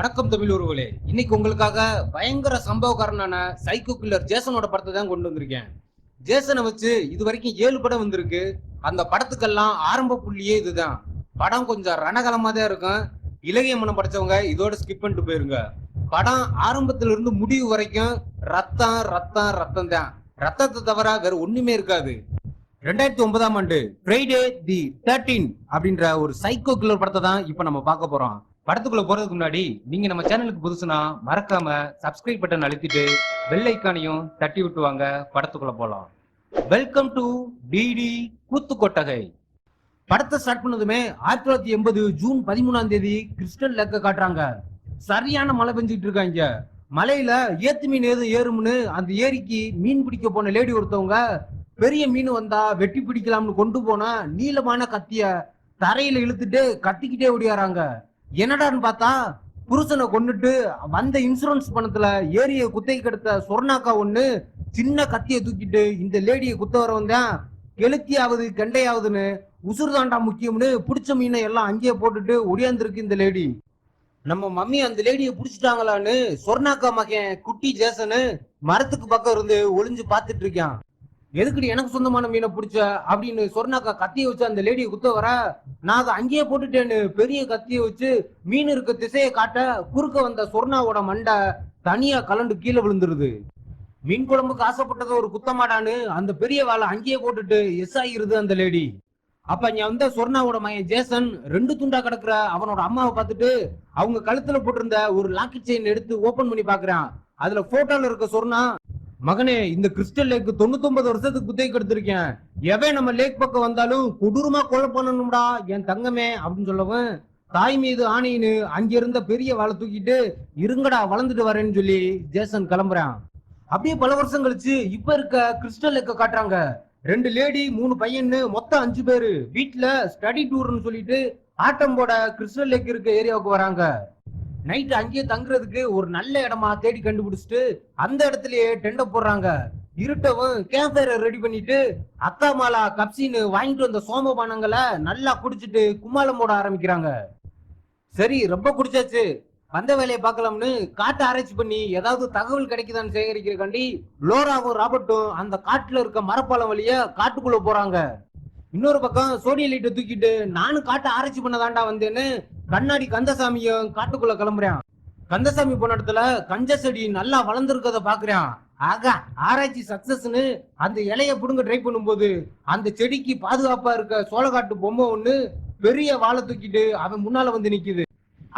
வணக்கம் தமிழ் உறவுகளே. இன்னைக்கு உங்களுக்காக பயங்கர சம்பவக்காரனான சைக்கோ கில்லர் ஜேசனோட படத்தை தான் கொண்டு வந்திருக்கேன். ஜேசனை வச்சு இது வரைக்கும் ஏழு படம் வந்திருக்கு. அந்த படத்துக்கெல்லாம் ஆரம்ப புள்ளியே இதுதான். படம் கொஞ்சம் ரணகலமாக தான் இருக்கும். இலகிய மனம் படைச்சவங்க இதோட ஸ்கிப் பண்ணிட்டு போயிருங்க. படம் ஆரம்பத்துல இருந்து முடிவு வரைக்கும் ரத்தம் ரத்தம் ரத்தம் தான். ரத்தத்தை தவிர வேற ஒண்ணுமே இருக்காது. ரெண்டாயிரத்தி ஒன்பதாம் ஆண்டு ஃப்ரைடே தி தேர்ட்டீன் அப்படின்ற ஒரு சைக்கோ கில்லர் படத்தை தான் இப்போ நம்ம பார்க்க போறோம். படத்துக்குள்ள போறதுக்கு முன்னாடி நீங்க நம்ம சேனலுக்கு புதுசுனா மறக்காம சப்ஸ்கிரைப் பட்டன் அழுத்திட்டு பெல் ஐக்கானையும் தட்டி விட்டு வாங்க படத்துக்குள்ள போலாம். வெல்கம் டு டிடி கூத்து கொட்டகை படத்தை ஸ்டார்ட் பண்ணதுமே ஆயிரத்தி தொள்ளாயிரத்தி எண்பது ஜூன் பதிமூணாம் தேதி கிறிஸ்டன் லெக்க காட்டுறாங்க. சரியான மழை பெஞ்சிட்டு இருக்காங்க மலையில ஏத்து மீன் ஏதும் ஏறும்னு அந்த ஏரிக்கு மீன் பிடிக்க போன லேடி ஒருத்தவங்க பெரிய மீன் வந்தா வெட்டி பிடிக்கலாம்னு கொண்டு போனா நீளமான கத்திய தரையில இழுத்துட்டு கத்திக்கிட்டே ஓடியாராங்க. என்னடான்னு பார்த்தா புருஷனை கொண்டுட்டு வந்த இன்சூரன்ஸ் பணத்துல ஏரிய குத்தைக்கு எடுத்த சொர்ணாக்கா ஒண்ணு சின்ன கத்திய தூக்கிட்டு இந்த லேடியை குத்த வர வந்தேன். கெளுத்தியாவது கெண்டையாவதுன்னு உசுறு தாண்டா முக்கியம்னு பிடிச்ச மீனை எல்லாம் அங்கேயே போட்டுட்டு ஒடியாந்துருக்கு இந்த லேடி. நம்ம மம்மி அந்த லேடியை பிடிச்சிட்டாங்களான்னு சொர்ணாக்கா மகன் குட்டி ஜேசனு மரத்துக்கு பக்கம் இருந்து ஒளிஞ்சு பார்த்துட்டு இருக்கான். எதுக்குடி எனக்கு சொந்தமான மீனை பிடிச்ச அப்படின்னு சொன்னாக்கா கத்திய வச்சு அந்த லேடியை குத்த வர நான் அதை அங்கேயே போட்டுட்டேன்னு பெரிய கத்திய வச்சு மீன் இருக்க திசையை காட்ட குறுக்க வந்த சொர்ணாவோட மண்டை தனியா கலண்டு கீழே விழுந்துருது. மீன் குழம்புக்கு ஆசைப்பட்டது ஒரு குத்தமாடான்னு அந்த பெரிய வாளை அங்கேயே போட்டுட்டு எஸ் ஆகிருது அந்த லேடி அப்ப இங்க வந்த சொர்ணாவோட மையன் ஜேசன் ரெண்டு துண்டா கிடக்குற அவனோட அம்மாவை பார்த்துட்டு அவங்க கழுத்துல போட்டிருந்த ஒரு லாக்கெட் செயின் எடுத்து ஓபன் பண்ணி பாக்குறான் அதுல போட்டோல இருக்க சொர்ணா மகனே இந்த கிறிஸ்டல் லேக் தொண்ணூத்தொன்பது வருஷத்துக்கு குத்தகை எடுத்திருக்கேன். எவன் நம்ம லேக் பக்கம் வந்தாலும் கொடூரமா கொலை பண்ணணும்டா என் தங்கமே அப்படின்னு சொல்லவும் தாய் மீது ஆணையின்னு அங்கிருந்த பெரிய வாழை தூக்கிட்டு இருங்கடா வளர்ந்துட்டு வரேன்னு சொல்லி ஜேசன் கிளம்புறான். அப்படியே பல வருஷம் கழிச்சு இப்ப இருக்க கிறிஸ்டல் லேக்க காட்டுறாங்க. ரெண்டு லேடி மூணு பையன்னு மொத்தம் அஞ்சு பேரு. வீட்டுல ஸ்டடி டூர்னு சொல்லிட்டு ஆட்டம் போட கிறிஸ்டல் லேக் இருக்க ஏரியாவுக்கு வராங்க. நைட் அங்கேயே தங்குறதுக்கு ஒரு நல்ல இடமா தேடி கண்டுபிடிச்சிட்டு அந்த இடத்துலயே டெண்டை போடுறாங்க. இருட்டவும் கேம்ப் ரெடி பண்ணிட்டு அக்கா மாலா கப்சின்னு வாங்கிட்டு வந்த சோம பானங்களை நல்லா குடிச்சிட்டு கும்மாளம் போட ஆரம்பிக்கிறாங்க. சரி ரொம்ப குடிச்சாச்சு. வந்த வேலையை பார்க்கலாம்னு காட்டை ஆராய்ச்சி பண்ணி ஏதாவது தகவல் கிடைக்குதான்னு சேகரிக்கிறக்காண்டி லோராவும் ராபர்ட்டும் அந்த காட்டுல இருக்க மரப்பாலம் வழியா காட்டுக்குள்ள போறாங்க. இன்னொரு பக்கம் சோடிய லைட்டை தூக்கிட்டு நானும் காட்டை ஆராய்ச்சி பண்ணதாண்டா வந்தேன்னு கண்ணாடி கந்தசாமியும் காட்டுக்குள்ள கிளம்புறான். கந்தசாமி போன இடத்துல கஞ்ச செடி நல்லா வளர்ந்துருக்கத பாக்குறேன். ஆகா ஆராய்ச்சி சக்சஸ்னு அந்த இலைய புடுங்க ட்ரை பண்ணும்போது அந்த செடிக்கு பாதுகாப்பா இருக்க சோளக்காட்டு பொம்மை ஒண்ணு பெரிய வாழை தூக்கிட்டு அவன் முன்னால வந்து நிக்குது.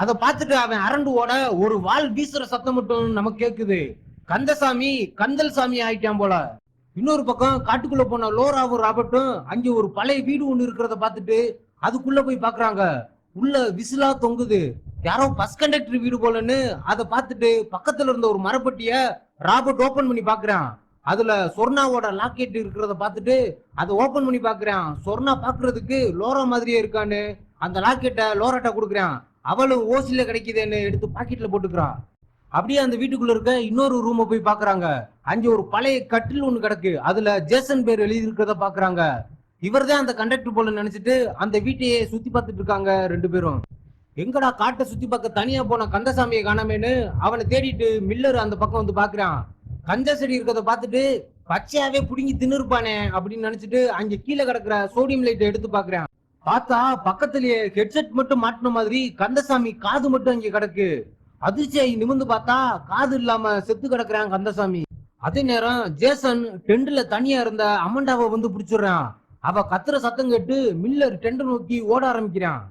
அதை பார்த்துட்டு அவன் அரண்டு ஓட ஒரு வால் வீசுற சத்தம் மட்டும் நமக்கு கேக்குது. கந்தசாமி கந்தல் சாமி ஆயிட்டான் போல. இன்னொரு பக்கம் காட்டுக்குள்ள போன லோராவும் ராபர்ட்டும் அங்க ஒரு பழைய வீடு ஒண்ணு இருக்கிறத பார்த்துட்டு அதுக்குள்ள போய் பாக்குறாங்க உள்ள விசிலா தொங்குது. யாரோ பஸ் கண்டக்டர் வீடு போலன்னு அதை பார்த்துட்டு பக்கத்துல இருந்த ஒரு மரப்பட்டிய ராபர்ட் ஓபன் பண்ணி பாக்குறான் அதுல சொர்ணாவோட லாக்கெட் இருக்கிறத பார்த்துட்டு அதை ஓபன் பண்ணி பாக்குறான் சொர்ணா பாக்குறதுக்கு லோரா மாதிரியே இருக்கான்னு அந்த லாக்கெட்டை லோராட்ட கொடுக்குறான். அவளும் ஓசில கிடைக்குதுன்னு எடுத்து பாக்கெட்ல போட்டுக்கிறான் அப்படியே அந்த வீட்டுக்குள்ள இருக்க இன்னொரு ரூமை போய் பாக்குறாங்க. அங்க ஒரு பழைய கட்டில் ஒண்ணு கிடக்கு. அதுல ஜேசன் பேர் எழுதி இருக்கிறத பாக்குறாங்க. இவர்தான் அந்த கண்டக்டர் போல நினைச்சிட்டு அந்த வீட்டையே சுத்தி பார்த்துட்டு இருக்காங்க ரெண்டு பேரும். எங்கடா காட்டை சுத்தி பார்க்க தனியா போன கந்தசாமியை காணாமேன்னு அவனை தேடிட்டு மில்லர் அந்த பக்கம் வந்து பாக்குறான். கஞ்ச செடி இருக்கிறத பார்த்துட்டு பச்சையாவே புடுங்கி தின்னுருப்பானே அப்படின்னு நினைச்சிட்டு அங்க கீழே கிடக்குற சோடியம் லைட்டை எடுத்து பாக்குறான். பார்த்தா பக்கத்துலயே ஹெட்செட் மட்டும் மாட்டின மாதிரி கந்தசாமி காது மட்டும் அங்க கிடக்கு. அதிர்ச்சியாகி நிமிந்து பார்த்தா காது இல்லாம செத்து கிடக்குறான் கந்தசாமி. அதே நேரம் ஜேசன் டெண்டுல தனியா இருந்த அமண்டாவை வந்து பிடிச்சிடுறான். அவ கத்துற சத்தம் கேட்டு மில்லர் டெண்டை நோக்கி ஓட ஆரம்பிக்கிறான்.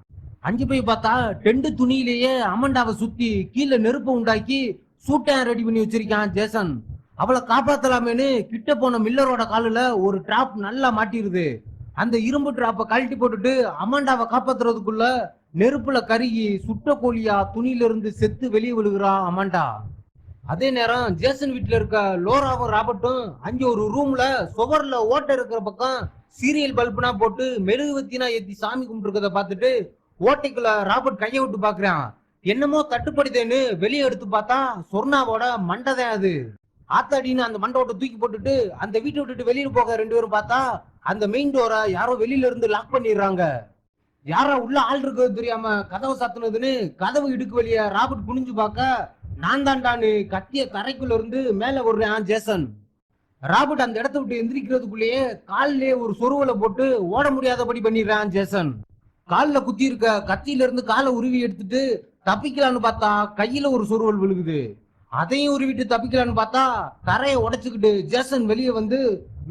அஞ்சு போய் பார்த்தா டெண்டு துணியிலேயே அமண்டாவை சுத்தி கீழே நெருப்பை உண்டாக்கி சூட்டன் ரெடி பண்ணி வச்சிருக்கான் ஜேசன். அவளை காப்பாத்தலாமேன்னு கிட்ட போன மில்லரோட காலில் ஒரு டிராப் நல்லா மாட்டிருது. அந்த இரும்பு டிராப்பை கழட்டி போட்டுட்டு அமண்டாவை காப்பாத்துறதுக்குள்ள நெருப்புல கருகி சுட்ட கோழியா துணியிலிருந்து செத்து வெளியே விழுகிறான் அமாண்டா. அதே நேரம் ஜேசன் வீட்டில் இருக்க லோராவும் ராபர்ட்டும் அங்கே ஒரு ரூம்ல சுவர்ல ஓட்டை இருக்கிற பக்கம் சீரியல் பல்புனா போட்டு மெழுகுவத்தினா ஏத்தி சாமி கும்பிட்டுருக்கத பார்த்துட்டு ஓட்டைக்குள்ள ராபர்ட் கையை விட்டு பாக்குறான் என்னமோ தட்டுப்படுதேன்னு வெளியே எடுத்து பார்த்தா சொர்ணாவோட மண்டதான் அது. ஆத்தாடின்னு அந்த மண்டோட்டை தூக்கி போட்டுட்டு அந்த வீட்டை விட்டுட்டு வெளியில போக ரெண்டு பேரும் பார்த்தா அந்த மெயின் டோரை யாரோ வெளியில இருந்து லாக் பண்ணிடுறாங்க. யாரா உள்ள ஆள் இருக்கிறது தெரியாம கதவை சாத்துனதுன்னு கதவு இடுக்கு வழிய ராபர்ட் குனிஞ்சு பார்க்க நான் தான்டான்னு கத்திய தரைக்குள்ள இருந்து மேல விடுறான் ஜேசன். ராபர்ட் அந்த இடத்த விட்டு எந்திரிக்கிறதுக்குள்ளேயே காலிலே ஒரு சொருவலை போட்டு ஓட முடியாதபடி பண்ணிடுறான் ஜேசன். காலில் குத்தி இருக்க கத்தியில இருந்து காலை உருவி எடுத்துட்டு தப்பிக்கலான்னு பார்த்தா கையில ஒரு சொருவல் விழுகுது. அதையும் உருவிட்டு தப்பிக்கலான்னு பார்த்தா தரையை உடைச்சுக்கிட்டு ஜேசன் வெளியே வந்து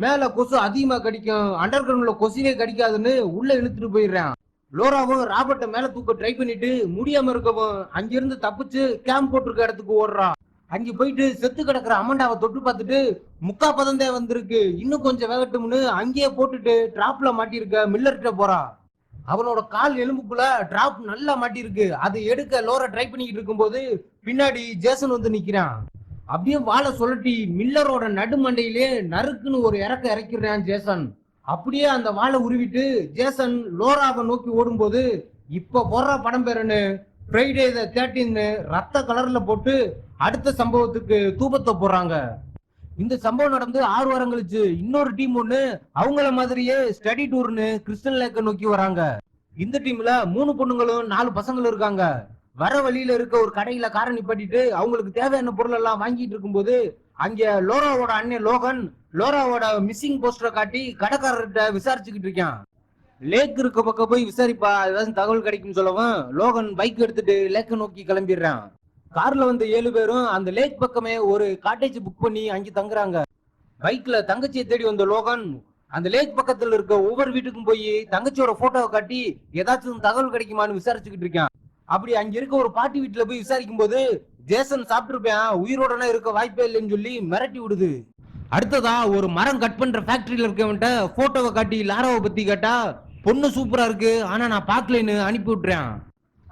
மேல கொசு அதிகமா கடிக்கும் அண்டர் கிரவுண்ட்ல கொசுவே கடிக்காதுன்னு உள்ள இழுத்துட்டு போயிடுறான். லோராவும் ராபர்ட்டை மேல தூக்க ட்ரை பண்ணிட்டு முடியாம இருக்கவும் அங்கிருந்து தப்பிச்சு கேம்ப் போட்டிருக்க இடத்துக்கு ஓடுறான் அங்க போயிட்டு செத்து கிடக்குற அமண்டாவை தொட்டு பார்த்துட்டு முக்கா பதந்தே வந்திருக்கு. இன்னும் கொஞ்சம் வேகட்டும்னு அங்கேயே போட்டுட்டு டிராப்ல மாட்டியிருக்க மில்லர்கிட்ட போறா. அவனோட கால் எலும்புக்குள்ள டிராப் நல்லா மாட்டியிருக்கு. அதை எடுக்க லோரா ட்ரை பண்ணிக்கிட்டு இருக்கும்போது பின்னாடி ஜேசன் வந்து நிக்கிறான். அப்படியே வாழை சொல்லட்டி மில்லரோட நடுமண்டையிலே நறுக்குன்னு ஒரு இறக்க இறக்கிறான் ஜேசன். அப்படியே அந்த வாழை உருவிட்டு ஜேசன் லோராவை நோக்கி ஓடும்போது இப்ப போடுற படம் பேருன்னு ஃப்ரைடே த தேர்ட்டின்னு ரத்த கலர்ல போட்டு அடுத்த சம்பவத்துக்கு தூபத்தை போடுறாங்க. இந்த சம்பவம் நடந்து ஆறு வாரம் கழிச்சு இன்னொரு டீம் ஒண்ணு அவங்கள மாதிரியே ஸ்டடி டூர்னு கிறிஸ்டன் லேக்க நோக்கி வராங்க. இந்த டீம்ல மூணு பொண்ணுங்களும் நாலு பசங்களும் இருக்காங்க. வர வழியில இருக்க ஒரு கடையில காரை நிப்பாட்டிட்டு அவங்களுக்கு தேவையான பொருள் எல்லாம் வாங்கிட்டு இருக்கும்போது அங்க லோராவோட அண்ணன் லோகன் லோராவோட மிஸ்ஸிங் போஸ்டரை காட்டி கடைக்காரர்கிட்ட விசாரிச்சுக்கிட்டு இருக்கான். லேக் இருக்க பக்கம் போய் விசாரிப்பா ஏதாவது தகவல் கிடைக்கும் சொல்லவும் லோகன் பைக் எடுத்துட்டு லேக்கை நோக்கி கிளம்பிடுறான். கார்ல வந்த ஏழு பேரும் அந்த லேக் பக்கமே ஒரு காட்டேஜ் புக் பண்ணி அங்கே தங்குறாங்க. பைக்ல தங்கச்சியை தேடி வந்த லோகன் அந்த லேக் பக்கத்துல இருக்க ஒவ்வொரு வீட்டுக்கும் போய் தங்கச்சியோட போட்டோவை காட்டி ஏதாச்சும் தகவல் கிடைக்குமான்னு விசாரிச்சுக்கிட்டு இருக்கான். அப்படி அங்க இருக்க ஒரு பாட்டி வீட்டுல போய் விசாரிக்கும் போது ஜேசன் சாப்பிட்டுருப்பேன் உயிரோடனா இருக்க வாய்ப்பே இல்லைன்னு சொல்லி மிரட்டி விடுது. அடுத்ததா ஒரு மரம் கட் பண்ற ஃபேக்டரியில இருக்கவன்ட்ட போட்டோவை காட்டி லாராவை பத்தி கேட்டா பொண்ணு சூப்பரா இருக்கு. ஆனா நான் பாக்கலன்னு அனுப்பி விட்டுறேன்.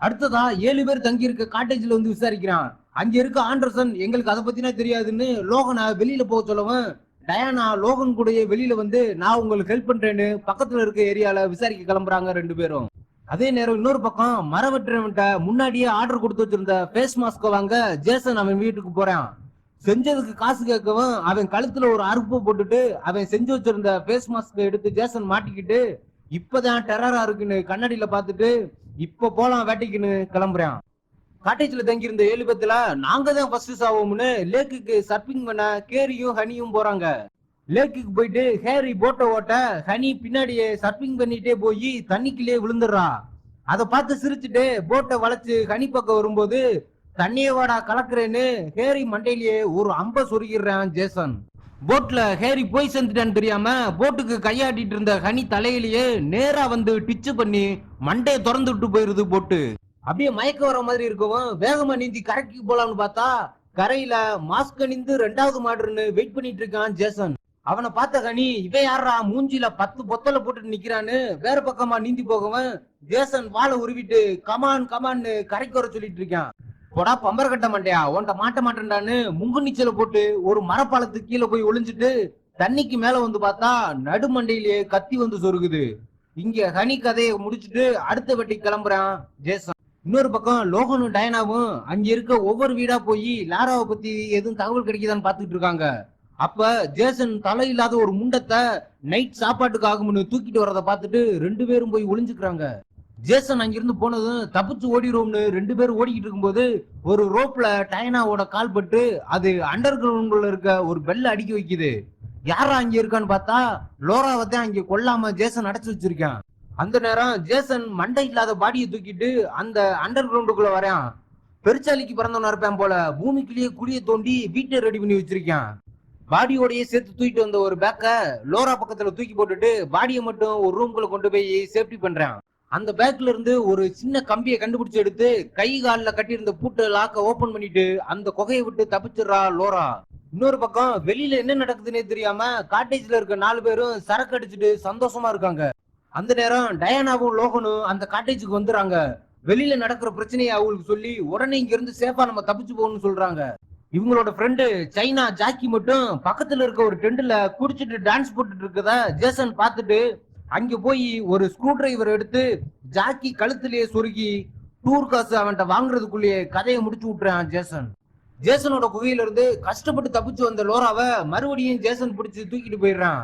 அடுத்ததா ஏழு பேர் தங்கி இருக்க காட்டேஜ்ல வந்து விசாரிக்கிறான். அங்க இருக்க ஆண்டர்சன் எங்களுக்கு அதை பத்தினா தெரியாதுன்னு லோகனை வெளியில போக சொல்லவும் டயானா லோகன் கூடயே வெளியில வந்து நான் உங்களுக்கு ஹெல்ப் பண்றேன்னு பக்கத்துல இருக்க ஏரியால விசாரிக்க கிளம்புறாங்க ரெண்டு பேரும். அதே நேரம் இன்னொரு பக்கம் மரம் வெட்டுறவன்ட்ட முன்னாடியே ஆர்டர் கொடுத்து வச்சிருந்த ஃபேஸ் மாஸ்க வாங்க ஜேசன் அவன் வீட்டுக்கு போறான். செஞ்சதுக்கு காசு கேட்கவும் அவன் கழுத்துல ஒரு அறுப்பு போட்டுட்டு அவன் செஞ்சு வச்சிருந்த ஃபேஸ் மாஸ்க் எடுத்து ஜேசன் மாட்டிக்கிட்டு இப்பதான் டெரரா இருக்குன்னு கண்ணாடியில பார்த்துட்டு இப்ப போலாம் வேட்டைக்குன்னு கிளம்புறான். காட்டேஜ்ல தங்கியிருந்த ஏழு பேத்துல நாங்க தான் ஃபர்ஸ்ட் சாவோம்னு லேக்குக்கு சர்ஃபிங் பண்ண கேரியும் ஹனியும் போறாங்க. லேக்குக்கு போயிட்டு ஹேரி போட்டை ஓட்ட ஹனி பின்னாடியே சர்ஃபிங் பண்ணிட்டே போய் தண்ணிக்குள்ளேயே விழுந்துடுறா. அதை பார்த்து சிரிச்சுட்டு போட்டை வளைச்சு ஹனி பக்கம் வரும்போது தண்ணியை வாடா கலக்குறேன்னு ஹேரி மண்டையிலேயே ஒரு அம்ப சொருகிறான் ஜேசன். போட்ல ஹேரி போய் சேர்ந்துட்டான்னு தெரியாம போட்டுக்கு கையாட்டிட்டு இருந்த ஹனி தலையிலேயே நேரா வந்து டிச்சு பண்ணி மண்டையை திறந்து விட்டு போயிருது போட்டு. அப்படியே மயக்க வர மாதிரி இருக்கவும் வேகமா நீந்தி கரைக்கு போலாம்னு பார்த்தா கரையில மாஸ்க் அணிந்து ரெண்டாவது மாடுன்னு வெயிட் பண்ணிட்டு இருக்கான் ஜேசன். அவனை பார்த்த கனி இவன் யாரா மூஞ்சில பத்து பொத்தல போட்டு நிக்கிறான்னு வேற பக்கமா நீந்தி போகவன் ஜேசன் வாழை உருவிட்டு கமான் கமான்னு கரைக்கு வர சொல்லிட்டு இருக்கான். போடா பம்பர கட்ட மாட்டியா? உன்ட்ட மாட்ட மாட்டேன்டான்னு முங்கு நீச்சல போட்டு ஒரு மரப்பாலத்துக்கு கீழே போய் ஒளிஞ்சிட்டு தண்ணிக்கு மேல வந்து பார்த்தா நடுமண்டையிலேயே கத்தி வந்து சொருகுது. இங்க ஹனி கதையை முடிச்சுட்டு அடுத்த வெட்டி கிளம்புறான் ஜேசன். இன்னொரு பக்கம் லோகனும் டயனாவும் அங்க இருக்க ஒவ்வொரு வீடா போய் லாராவை பத்தி எதுவும் தகவல் கிடைக்குதான்னு பாத்துட்டு இருக்காங்க. அப்ப ஜேசன் தலை இல்லாத ஒரு முண்டத்தை நைட் சாப்பாட்டுக்கு ஆகும்னு தூக்கிட்டு வரத பார்த்துட்டு ரெண்டு பேரும் போய் ஒளிஞ்சுக்கிறாங்க. ஜேசன் அங்கிருந்து போனதும் தப்பிச்சு ஓடிடுவோம்னு ரெண்டு பேரும் ஓடிக்கிட்டு இருக்கும்போது ஒரு ரோப்ல டைனாவோட கால் பட்டு அது அண்டர் கிரவுண்ட்ல இருக்க ஒரு பெல்ல அடிக்க வைக்குது. யாரா அங்க இருக்கான்னு பார்த்தா லோராவை தான் அங்க கொல்லாம ஜேசன் அடைச்சு வச்சிருக்கான். அந்த நேரம் ஜேசன் மண்டை இல்லாத பாடியை தூக்கிட்டு அந்த அண்டர் கிரவுண்டுக்குள்ள வரான். பெருச்சாலிக்கு பிறந்தவனா இருப்பேன் போல பூமிக்குள்ளேயே குழியை தோண்டி வீட்டை ரெடி பண்ணி வச்சிருக்கான். பாடியோடயே சேர்த்து தூக்கிட்டு வந்த ஒரு பேக்கை லோரா பக்கத்துல தூக்கி போட்டுட்டு பாடியை மட்டும் ஒரு ரூம்குள்ள கொண்டு போய் சேஃப்டி பண்றான். அந்த பேக்ல இருந்து ஒரு சின்ன கம்பியை கண்டுபிடிச்சு எடுத்து கை காலில் கட்டியிருந்த பூட்டை லாக்க ஓபன் பண்ணிட்டு அந்த குகையை விட்டு தப்பிச்சிடுறா லோரா. இன்னொரு பக்கம் வெளியில என்ன நடக்குதுன்னே தெரியாம காட்டேஜ்ல இருக்க நாலு பேரும் சரக்கு அடிச்சுட்டு சந்தோஷமா இருக்காங்க. அந்த நேரம் டயானாவும் லோகனும் அந்த காட்டேஜுக்கு வந்துறாங்க வெளியில நடக்கிற பிரச்சனையை அவங்களுக்கு சொல்லி உடனே இங்க இருந்து சேஃபா நம்ம தப்பிச்சு போகணும்னு சொல்றாங்க. இவங்களோட ஃப்ரெண்டு சைனா ஜாக்கி மட்டும் பக்கத்துல இருக்க ஒரு டென்ட்ல குடிச்சிட்டு டான்ஸ் போட்டுட்டு இருக்கதா ஜேசன் பார்த்துட்டு அங்க போய் ஒரு ஸ்க்ரூ டிரைவர் எடுத்து ஜாக்கி கழுத்திலேயே சொருகி டூர் காசு அவன்கிட்ட வாங்குறதுக்குள்ளேயே கதையை முடிச்சு விட்டுறான் ஜேசன். ஜேசனோட குகையில இருந்து கஷ்டப்பட்டு தப்பிச்சு வந்த லோராவை மறுபடியும் ஜேசன் பிடிச்சு தூக்கிட்டு போயிடுறான்.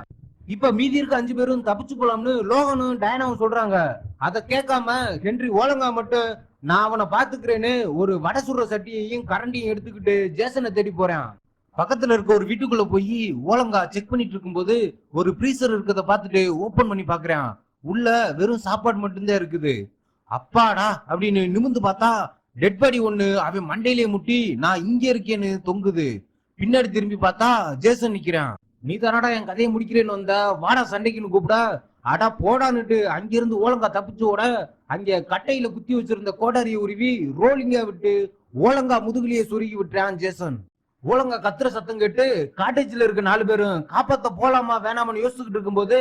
இப்ப மீதி இருக்க அஞ்சு பேரும் தப்பிச்சு போலாம்னு லோகனும் டயனாவும் சொல்றாங்க. அத கேட்காம ஹென்றி ஓலங்கா மட்டும் நான் அவனை பாத்துக்கிறேன்னு ஒரு வடை சுடுற சட்டியையும் கரண்டியும் எடுத்துக்கிட்டு ஜேசனை தேடி போறேன். பக்கத்துல இருக்க ஒரு வீட்டுக்குள்ள போய் ஓலங்கா செக் பண்ணிட்டு இருக்கும்போது ஒரு ஃப்ரீசர் இருக்கிறத பார்த்துட்டு ஓபன் பண்ணி பாக்குறேன் உள்ள வெறும் சாப்பாடு மட்டும்தான் இருக்குது. அப்பாடா! அப்படின்னு நிமிந்து பார்த்தா டெட் பாடி ஒண்ணு அவன் மண்டையிலே முட்டி நான் இங்க இருக்கேன்னு தொங்குது. பின்னாடி திரும்பி பார்த்தா ஜேசன் நிக்கிறான். நீ தானடா என் கதையை முடிக்கிறேன்னு வந்த? வாடா சண்டைக்குன்னு கூப்பிடா. அடா போடான்னுட்டு அங்கிருந்து ஓலங்கா தப்பிச்சு ஓட அங்க கட்டையில குத்தி வச்சிருந்த கோடாரியை உருவி ரோலிங்கா விட்டு ஓலங்கா முதுகுலியை சுருகி விட்டுறான் ஜேசன் ஓலங்கா கத்துற சத்தம் கேட்டு காட்டேஜ்ல இருக்க நாலு பேரும் காப்பாத்த போலாமா வேணாமான்னு யோசிச்சுக்கிட்டு இருக்கும்போது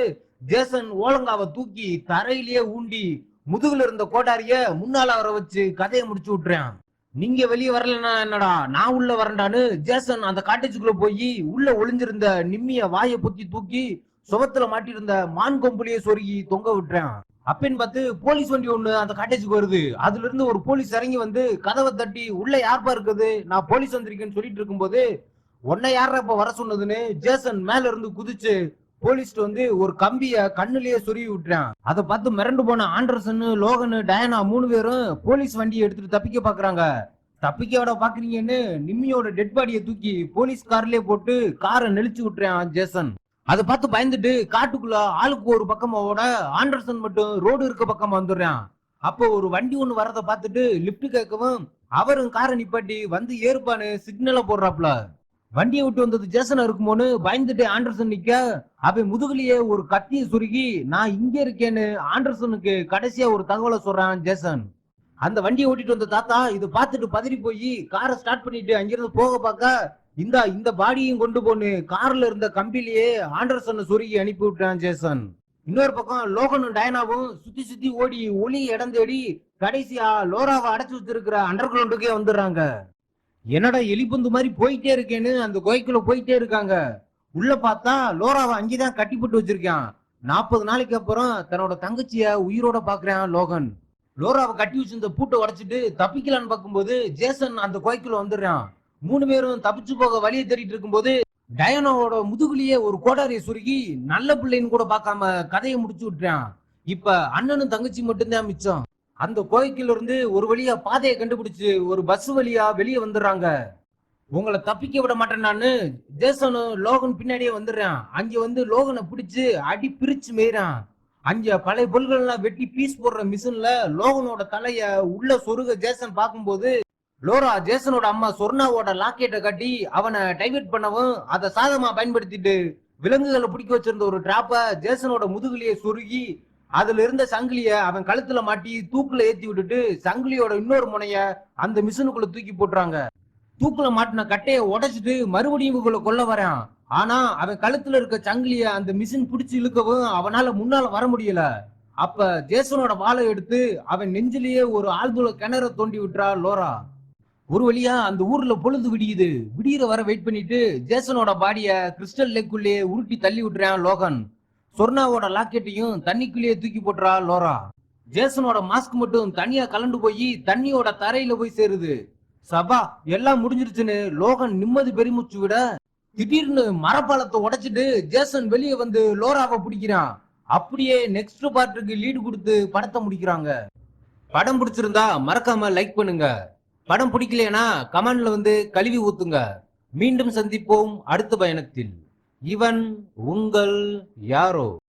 ஜேசன் ஓலங்காவை தூக்கி தரையிலேயே ஊண்டி முதுகுல இருந்த கோட்டாரிய முன்னால வர வச்சு கதையை முடிச்சு விட்டுறான். நீங்க வெளியே வரலன்னா என்னடா நான் உள்ள வரேன்டான்னு ஜேசன் அந்த காட்டேஜுக்குள்ள போய் உள்ள ஒளிஞ்சிருந்த நிம்மிய வாயை பொத்தி தூக்கி சுவத்துல மாட்டியிருந்த மான் கொம்புலயே சொருகி தொங்க விட்டுறான். அப்பன்னு பார்த்து போலீஸ் வண்டி ஒண்ணு அந்த காட்டேஜுக்கு வருது. அதுல இருந்து ஒரு போலீஸ் இறங்கி வந்து கதவை தட்டி உள்ள யார்ப்பா இருக்குது? நான் போலீஸ் வந்திருக்கேன்னு சொல்லிட்டு இருக்கும்போது உன்னை யாரா இப்ப வர சொன்னதுன்னு ஜேசன் மேல இருந்து குதிச்சு போலீஸ்ட் வந்து ஒரு கம்பிய கண்ணுலயே சொருகி விட்டுறான் அதை பார்த்து மிரண்டு போன ஆண்டர்சன் லோகன் டயனா மூணு பேரும் போலீஸ் வண்டியை எடுத்துட்டு தப்பிக்க பாக்குறாங்க. தப்பிக்க விட பாக்குறீங்கன்னு நிம்மியோட டெட் பாடியை தூக்கி போலீஸ் கார்லயே போட்டு காரை நெளிச்சு விட்டுறான் ஜேசன் அதை பார்த்து பயந்துட்டு காட்டுக்குள்ள ஆளுக்கு ஒரு பக்கமா ஓட ஆண்டர்சன் மட்டும் ரோடு இருக்க பக்கமா வந்துடுறான். அப்போ ஒரு வண்டி ஒண்ணு வரத பார்த்துட்டு லிப்ட் கேட்கவும் அவரும் காரை நிப்பாட்டி வந்து ஏறுப்பான்னு சிக்னலை போடுறாப்ல வண்டியை விட்டு வந்தது ஜேசன் இருக்குமோன்னு பயந்துட்டு ஆண்டர்சன் நிக்க அவன் முதுகுலயே ஒரு கத்தியை சுருகி நான் இங்க இருக்கேன்னு ஆண்டர்சனுக்கு கடைசியா ஒரு தகவலை சொல்றான் ஜேசன். அந்த வண்டியை ஓட்டிட்டு வந்த தாத்தா இது பார்த்துட்டு பதறி போய் காரை ஸ்டார்ட் பண்ணிட்டு அங்கிருந்து போக பார்க்க இந்த இந்த பாடியும் கொண்டு போன்னு கார்ல இருந்த கம்பிலேயே ஆண்டர்சனை சொருகி அனுப்பி விட்டான் ஜேசன். இன்னொரு பக்கம் லோகனும் டயனாவும் சுத்தி சுத்தி ஓடி ஒளி இடம் தேடி கடைசியா லோராவை அடைச்சு வச்சிருக்கிற அண்டர் கிரவுண்டுக்கே வந்துடுறாங்க. என்னடா எலிபந்து மாதிரி போயிட்டே இருக்கேன்னு அந்த கோய்க்குள்ள போயிட்டே இருக்காங்க. உள்ள பார்த்தா லோராவை அங்கேதான் கட்டிப்பட்டு வச்சிருக்கான். நாற்பது நாளைக்கு அப்புறம் தன்னோட தங்கச்சிய உயிரோட பாக்குறான் லோகன். லோராவை கட்டி வச்சிருந்த பூட்டை உடைச்சிட்டு தப்பிக்கலான்னு பார்க்கும்போது ஜேசன் அந்த கோய்க்குள்ள வந்துடுறான். மூணு பேரும் தப்பிச்சு போக வழியை தேடிட்டு இருக்கும்போது டயனோட முதுகுலயே ஒரு கோடாரியை சுருகி நல்ல பிள்ளைன்னு கூட பார்க்காம கதையை முடிச்சு விட்டுறான் இப்ப அண்ணனும் தங்கச்சி மட்டும்தான் மிச்சம். அந்த கோயிக்குள்ள இருந்து ஒரு வழியா பாதையை கண்டுபிடிச்சு ஒரு பஸ் வழியா வெளியே வந்துடுறாங்க. உங்களை தப்பிக்க விட மாட்டேன் நான். ஜேசனும் லோகன் பின்னாடியே வந்துடுறான். அங்கே வந்து லோகனை பிடிச்சு அடி பிரிச்சு மேயிறான். அங்கே பழைய பொருள்கள்லாம் வெட்டி பீஸ் போடுற மிஷின்ல லோகனோட தலைய உள்ள சொருக ஜேசன் பார்க்கும்போது லோரா ஜேசனோட அம்மா சொர்ணாவோட லாக்கெட்டை கட்டி அவனை டைவர்ட் பண்ணவும் அதை சாதமா பயன்படுத்திட்டு விலங்குகளை பிடிக்க வச்சிருந்த ஒரு டிராப்ப ஜேசனோட முதுகுலியை சுருகி அதுல இருந்த சங்கிலிய அவன் கழுத்துல மாட்டி தூக்குல ஏத்தி விட்டுட்டு சங்கிலியோட இன்னொரு முனைய அந்த மிஷினுக்குள்ள தூக்கி போட்டுறாங்க. தூக்குல மாட்டின கட்டைய உடைச்சிட்டு மறுபடியும் இவங்களை கொல்ல வரான். ஆனா அவன் கழுத்துல இருக்க சங்கிலிய அந்த மிஷின் பிடிச்சு இழுக்கவும் அவனால முன்னால வர முடியல. அப்ப ஜேசனோட வாழை எடுத்து அவன் நெஞ்சிலேயே ஒரு ஆழ்துளை கிணற தோண்டி விட்டுறா லோரா. ஒரு வழியா அந்த ஊர்ல பொழுது விடியுது. விடியிற வர வெயிட் பண்ணிட்டு ஜேசனோட பாடிய கிறிஸ்டல் லேக்குள்ளேயே உருட்டி தள்ளி விட்டுறான் லோகன். சொர்ணாவோட லாக்கெட்டையும் தண்ணிக்குள்ளேயே தூக்கி போட்டுறா லோரா. ஜேசனோட மாஸ்க் மட்டும் தனியா கலண்டு போய் தண்ணியோட தரையில போய் சேருது. சபா எல்லாம் முடிஞ்சிருச்சுன்னு லோகன் நிம்மதி பெருமிச்சு விட திடீர்னு மரப்பாலத்தை உடைச்சிட்டு ஜேசன் வெளியே வந்து லோராவை பிடிக்கிறான். அப்படியே நெக்ஸ்ட் பார்ட்டுக்கு லீடு கொடுத்து படத்தை முடிக்கிறாங்க. படம் பிடிச்சிருந்தா மறக்காம லைக் பண்ணுங்க. படம் பிடிக்கலையா கமெண்ட்ல வந்து கழுவி ஊத்துங்க. மீண்டும் சந்திப்போம் அடுத்த பயணத்தில். இவன் உங்கள் யாரோ?